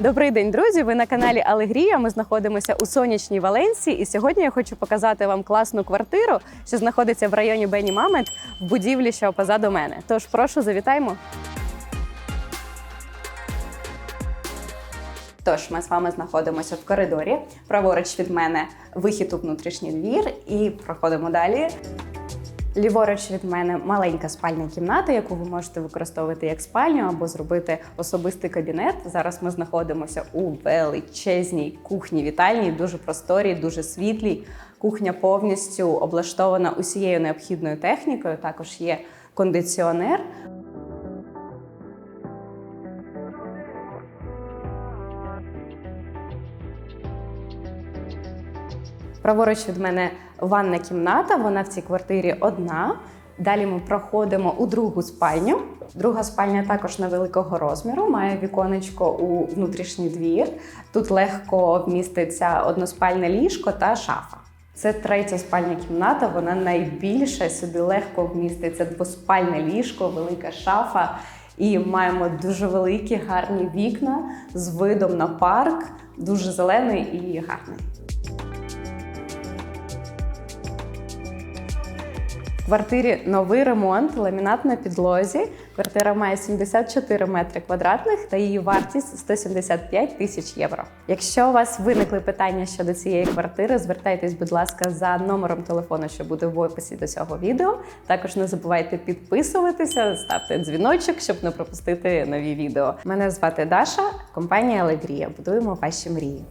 Добрий день, друзі! Ви на каналі Алегрія. Ми знаходимося у сонячній Валенсії, і сьогодні я хочу показати вам класну квартиру, що знаходиться в районі Бені Мамет в будівлі, що позаду мене. Тож прошу, завітаймо. Тож ми з вами знаходимося в коридорі. Праворуч від мене вихід у внутрішній двір, і проходимо далі. Ліворуч від мене маленька спальня кімната, яку ви можете використовувати як спальню або зробити особистий кабінет. Зараз ми знаходимося у величезній кухні вітальні, дуже просторій, дуже світлій. Кухня повністю облаштована усією необхідною технікою. Також є кондиціонер. Праворуч від мене ванна кімната. Вона в цій квартирі одна. Далі ми проходимо у другу спальню. Друга спальня також невеликого розміру, має віконечко у внутрішній двір. Тут легко вміститься односпальне ліжко та шафа. Це третя спальня кімната, вона найбільша. Сюди легко вміститься двоспальне ліжко, велика шафа. І маємо дуже великі гарні вікна з видом на парк, дуже зелений і гарний. Квартирі новий ремонт, ламінат на підлозі. Квартира має 74 метри квадратних та її вартість 175 тисяч євро. Якщо у вас виникли питання щодо цієї квартири, звертайтесь, будь ласка, за номером телефону, що буде в описі до цього відео. Також не забувайте підписуватися, ставте дзвіночок, щоб не пропустити нові відео. Мене звати Даша, компанія Алегрія. Будуємо ваші мрії.